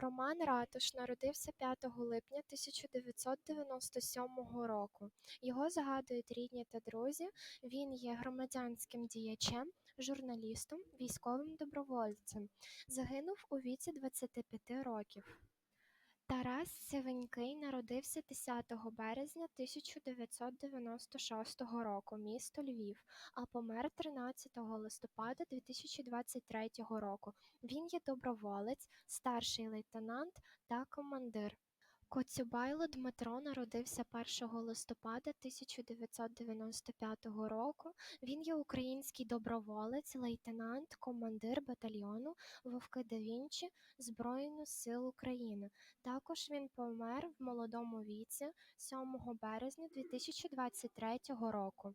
Роман Ратуш народився 5 липня 1997 року. Його згадують рідні та друзі. Він є громадянським діячем, журналістом, військовим добровольцем. Загинув у віці 25 років. Тарас Сивенький народився 10 березня 1996 року, місто Львів, а помер 13 листопада 2023 року. Він є доброволець, старший лейтенант та командир. Коцюбайло Дмитро народився 1 листопада 1995 року. Він є український доброволець, лейтенант, командир батальйону Вовки да Вінчі Збройних сил України. Також він помер в молодому віці 7 березня 2023 року.